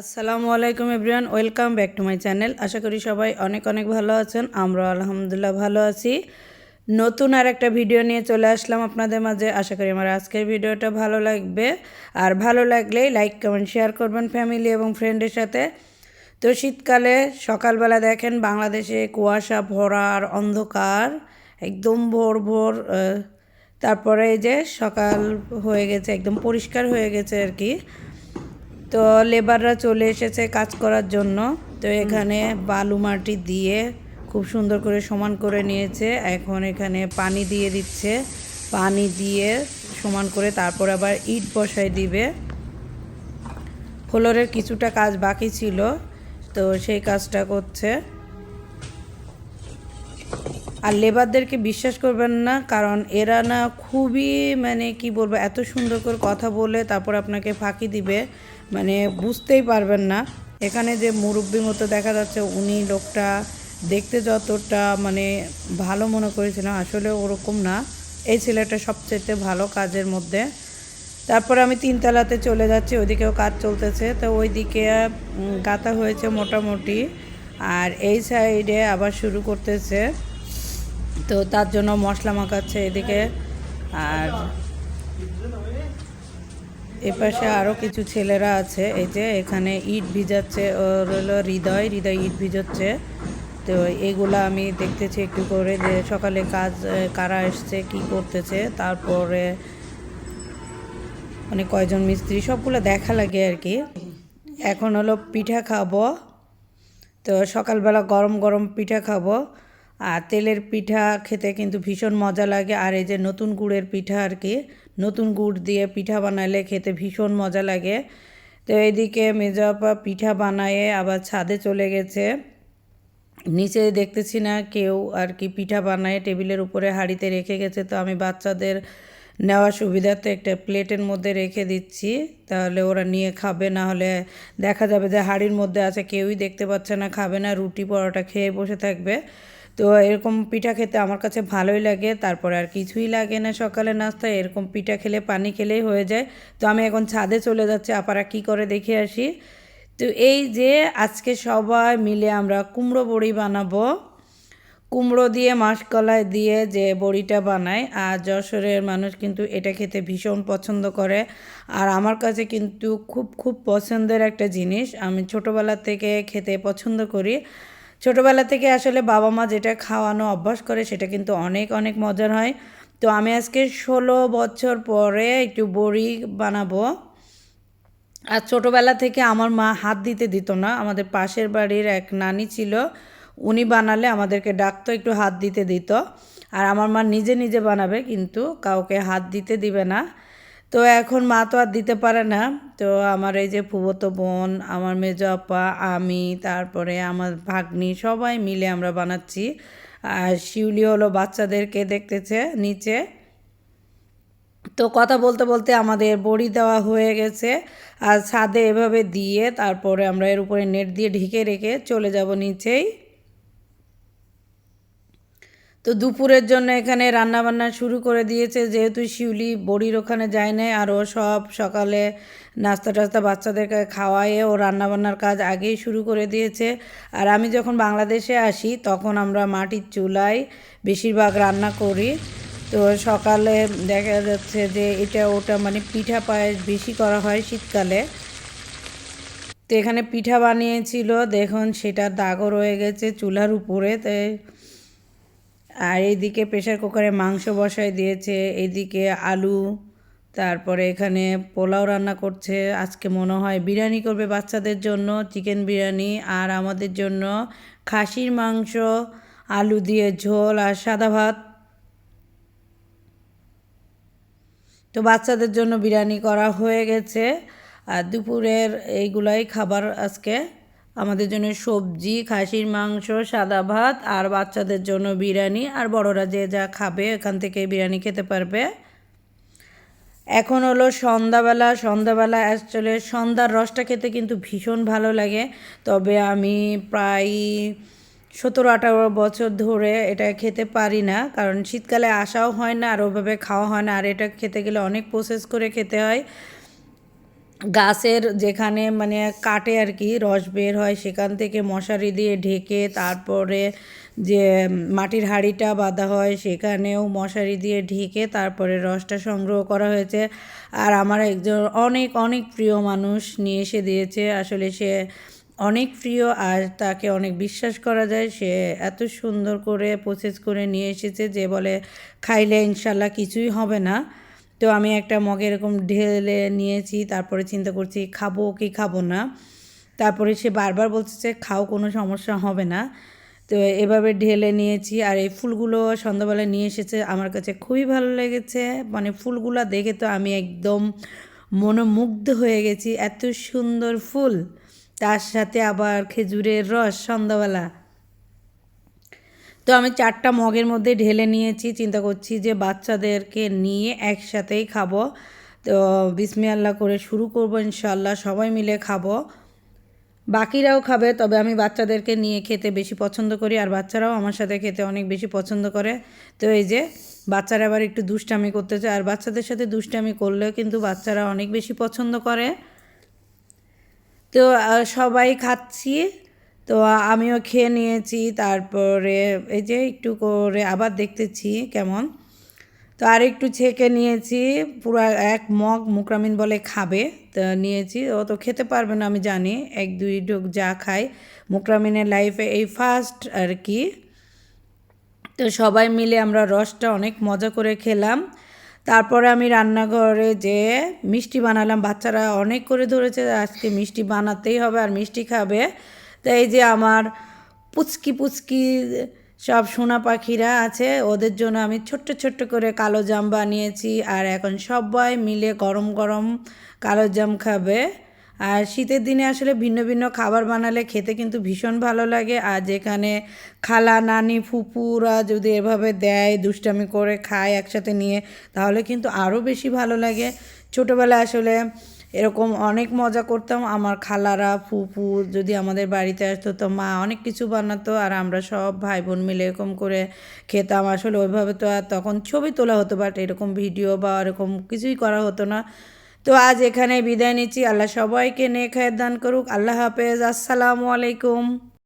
আসসালামু আলাইকুম everyone, welcome back to my channel. আশা করি সবাই অনেক অনেক ভালো আছেন আমরা আলহামদুলিল্লাহ ভালো আছি। নতুন আর একটা ভিডিও নিয়ে চলে আসলাম আপনাদের মাঝে। আশা করি আমার আজকের ভিডিওটা ভালো লাগবে। আর ভালো লাগলেই লাইক, কমেন্ট, শেয়ার করবেন ফ্যামিলি এবং ফ্রেন্ডের সাথে। তো শীতকালে সকালবেলা দেখেন বাংলাদেশে কুয়াশা ভরা আর অন্ধকার, একদম ভোর ভোর তারপরে এই যে সকাল হয়ে গেছে, একদম পরিষ্কার হয়ে গেছে আর কি। তো লেবাররা চলে এসেছে কাজ করার জন্য। তো এখানে বালু মাটি দিয়ে খুব সুন্দর করে সমান করে নিয়েছে। এখন এখানে পানি দিয়ে দিচ্ছে। পানি দিয়ে সমান করে তারপর আবার ইট বসায় দিবে। ফ্লোরের কিছুটা কাজ বাকি ছিল। তো সেই কাজটা করছে। আর লেবারদেরকে বিশ্বাস করবেন না, কারণ এরা না খুবই মানে কি বলব, এত সুন্দর করে কথা বলে তারপর আপনাকে ফাঁকি দিবে মানে বুঝতেই পারবেন না। এখানে যে মুরব্বী মতো দেখা যাচ্ছে, উনি লোকটা দেখতে যতটা মানে ভালো মনে করেছিলাম আসলে ওরকম না। এই ছেলেটা সবচেয়ে ভালো কাজের মধ্যে। তারপর আমি তিনতলাতে চলে যাচ্ছি, ওইদিকেও কাজ চলতেছে। তো ওইদিকে গাঁথা হয়েছে মোটামুটি। আর এই সাইডে আবার শুরু করতেছে। তো তার জন্য মশলা মাখাচ্ছে এদিকে। আর এপাশে আরও কিছু ছেলেরা আছে, এই যে এখানে ইট ভিজাচ্ছে, ওর হলো হৃদয় হৃদয় ইট ভিজাচ্ছে। তো এগুলো আমি দেখতেছি একটু করে যে সকালে কাজ কারা এসছে, কি করতেছে, তারপরে মানে কয়জন মিস্ত্রি, সবগুলো দেখা লাগে আর কি। এখন হলো পিঠা খাব। তো সকালবেলা গরম গরম পিঠা খাব। আর তেলের পিঠা খেতে কিন্তু ভীষণ মজা লাগে। আর এই যে নতুন গুড়ের পিঠা আর কি, নতুন গুড় দিয়ে পিঠা বানালে খেতে ভীষণ মজা লাগে। তো এইদিকে মেজাপা পিঠা বানায়ে আবার ছাদে চলে গেছে। নিচে দেখতেছি না কেউ আর কি পিঠা বানায় টেবিলের উপরে হাঁড়িতে রেখে গেছে। তো আমি বাচ্চাদের নেওয়ার সুবিধার্থে একটা প্লেটের মধ্যে রেখে দিচ্ছি। তাহলে ওরা নিয়ে খাবে, না হলে দেখা যাবে যে হাঁড়ির মধ্যে আছে, কেউই দেখতে পাচ্ছে না, খাবে না, রুটি পরোটা খেয়ে বসে থাকবে। তো এরকম পিঠা খেতে আমার কাছে ভালোই লাগে, তারপরে আর কিছুই লাগে না সকালে নাস্তায়, এরকম পিঠা খেলে পানি খেলেই হয়ে যায়। তো আমি এখন ছাদে চলে যাচ্ছি, আপারা কি করে দেখে আসি। তো এই যে আজকে সবাই মিলে আমরা কুমড়ো বড়ি বানাবো। কুমড়ো দিয়ে মাসকলাই দিয়ে যে বড়িটা বানায় আর যশোরের মানুষ কিন্তু এটা খেতে ভীষণ পছন্দ করে। আর আমার কাছে কিন্তু খুব খুব পছন্দের একটা জিনিস, আমি ছোটোবেলা থেকে খেতে পছন্দ করি। ছোটোবেলা থেকে আসলে বাবা মা যেটা খাওয়ানো, অভ্যাস করে সেটা কিন্তু অনেক অনেক মজার হয়। তো আমি আজকে ষোলো বছর পরে একটু বড়ি বানাবো। আর ছোটোবেলা থেকে আমার মা হাত দিতে দিত না। আমাদের পাশের বাড়ির এক নানি ছিল, উনি বানালে আমাদেরকে ডাকতো, একটু হাত দিতে দিত। আর আমার মা নিজে নিজে বানাবে, কিন্তু কাউকে হাত দিতে দিবে না। তো এখন মা তো আর দিতে পারে না। তো আমার এই যে ফুবতো বোন, আমার মেজো আপা, আমি, তারপরে আমার ভাগ্নি সবাই মিলে আমরা বানাচ্ছি। আর শিউলি হলো বাচ্চাদেরকে দেখতেছে নিচে। তো কথা বলতে বলতে আমাদের বড়ি দেওয়া হয়ে গেছে। আর ছাদে এভাবে দিয়ে তারপরে আমরা এর উপরে নেট দিয়ে ঢেকে রেখে চলে যাব নিচেই। তো দুপুরের জন্য এখানে রান্না বান্না শুরু করে দিয়েছে। যেহেতু শিউলি বড়ির ওখানে যায় নাই, আর ও সব সকালে নাস্তা টাস্তা বাচ্চাদেরকে খাওয়ায়ে ও রান্নাবান্নার কাজ আগেই শুরু করে দিয়েছে। আর আমি যখন বাংলাদেশে আসি, তখন আমরা মাটির চুলায় বেশিরভাগ রান্না করি। তো সকালে দেখা যাচ্ছে যে এটা ওটা মানে পিঠা পায়েস বেশি করা হয় শীতকালে। তো এখানে পিঠা বানিয়েছিল, দেখুন সেটা দাগও রয়ে গেছে চুলার উপরে। তাই আর এইদিকে প্রেশার কুকারে মাংস বসায় দিয়েছে, এইদিকে আলু, তারপরে এখানে পোলাও রান্না করছে। আজকে মনে হয় বিরিয়ানি করবে বাচ্চাদের জন্য চিকেন বিরিয়ানি, আর আমাদের জন্য খাসির মাংস, আলু দিয়ে ঝোল আর সাদা ভাত। তো বাচ্চাদের জন্য বিরিয়ানি করা হয়ে গেছে। আর দুপুরের এইগুলাই খাবার আজকে আমাদের জন্য সবজি, খাসির মাংস, সাদা ভাত, আর বাচ্চাদের জন্য বিরিয়ানি। আর বড়রা যে যা খাবে, এখান থেকে বিরিয়ানি খেতে পারবে। এখন হলো সন্ধ্যাবেলা। সন্ধ্যাবেলা অ্যাকচুয়ালি সন্ধ্যার রসটা খেতে কিন্তু ভীষণ ভালো লাগে। তবে আমি প্রায় সতেরো আঠারো বছর ধরে এটা খেতে পারি না। কারণ শীতকালে আসাও হয় না, আর ওভাবে খাওয়া হয় না। আর এটা খেতে গেলে অনেক প্রসেস করে খেতে হয়। গাছের যেখানে মানে কাটে আর কি, রস বের হয়, সেখান থেকে মশারি দিয়ে ঢেকে তারপরে যে মাটির হাঁড়িটা বাঁধা হয়, সেখানেও মশারি দিয়ে ঢেকে তারপরে রসটা সংগ্রহ করা হয়েছে। আর আমার একজন অনেক অনেক প্রিয় মানুষ নিয়ে এসে দিয়েছে। আসলে সে অনেক প্রিয় আর তাকে অনেক বিশ্বাস করা যায়। সে এত সুন্দর করে প্রসেস করে নিয়ে এসেছে যে বলে, খাইলে ইনশাল্লাহ কিছুই হবে না। তো আমি একটা মগে এরকম ঢেলে নিয়েছি, তারপরে চিন্তা করছি খাব কি খাব না। তারপরে সে বারবার বলছে যে, খাও, কোনো সমস্যা হবে না। তো এভাবে ঢেলে নিয়েছি আর এই ফুলগুলো সন্ধ্যাবেলা নিয়ে এসেছে, আমার কাছে খুবই ভালো লেগেছে। মানে ফুলগুলো দেখে তো আমি একদম মনোমুগ্ধ হয়ে গেছি, এত সুন্দর ফুল। তার সাথে আবার খেজুরের রস সন্ধ্যাবেলা। তো আমি চারটা মগের মধ্যে ঢেলে নিয়েছি। চিন্তা করছি যে বাচ্চাদেরকে নিয়ে একসাথেই খাব। তো বিসমি আল্লাহ করে শুরু করব ইনশাল্লাহ সবাই মিলে খাব। বাকিরাও খাবে, তবে আমি বাচ্চাদেরকে নিয়ে খেতে বেশি পছন্দ করি আর বাচ্চারাও আমার সাথে খেতে অনেক বেশি পছন্দ করে। তো এই যে বাচ্চারা আবার একটু দুষ্টামি করতে চায়, আর বাচ্চাদের সাথে দুষ্টামি করলেও কিন্তু বাচ্চারা অনেক বেশি পছন্দ করে। তো সবাই খাচ্ছি। তো আমিও খেয়ে নিয়েছি, তারপরে এই যে একটু করে আবার দেখতেছি কেমন। তো আর একটু ছেঁকে নিয়েছি, পুরো এক মগ মুকরামিন বলে খাবে, তো নিয়েছি। ও তো খেতে পারবে না, আমি জানি, এক দুই ঢোক যা খায়। মুকরামিনের লাইফে এই ফার্স্ট আর কি। তো সবাই মিলে আমরা রসটা অনেক মজা করে খেলাম। তারপরে আমি রান্নাঘরে যে মিষ্টি বানালাম, বাচ্চারা অনেক করে ধরেছে, আজকে মিষ্টি বানাতেই হবে আর মিষ্টি খাবে। তো এই যে আমার পুচকি পুচকি সব সোনা পাখিরা আছে, ওদের জন্য আমি ছোট্ট ছোট্ট করে কালো জাম বানিয়েছি, আর এখন সবাই মিলে গরম গরম কালো জাম খাবে। আর শীতের দিনে আসলে ভিন্ন ভিন্ন খাবার বানালে খেতে কিন্তু ভীষণ ভালো লাগে, আর যেখানে খালা, নানি ফুপুরা যদি এভাবে দেয়, দুষ্টামি করে খায় একসাথে নিয়ে, তাহলে কিন্তু আরও বেশি ভালো লাগে। ছোটোবেলায় আসলে এরকম অনেক মজা করতাম। আমার খালারা, ফুপু যদি আমাদের বাড়িতে আসতো তো মা অনেক কিছু বানাতো আর আমরা সব ভাই বোন মিলে এরকম করে খেতাম। আসলে ওইভাবে তো আর তখন ছবি তোলা হতো বাট এরকম ভিডিও বা এরকম কিছুই করা হতো না। তো আজ এখানে বিদায় নিচ্ছি। আল্লাহ সবাইকে নেক দান করুক। আল্লাহ হাফেজ। আসসালামু আলাইকুম।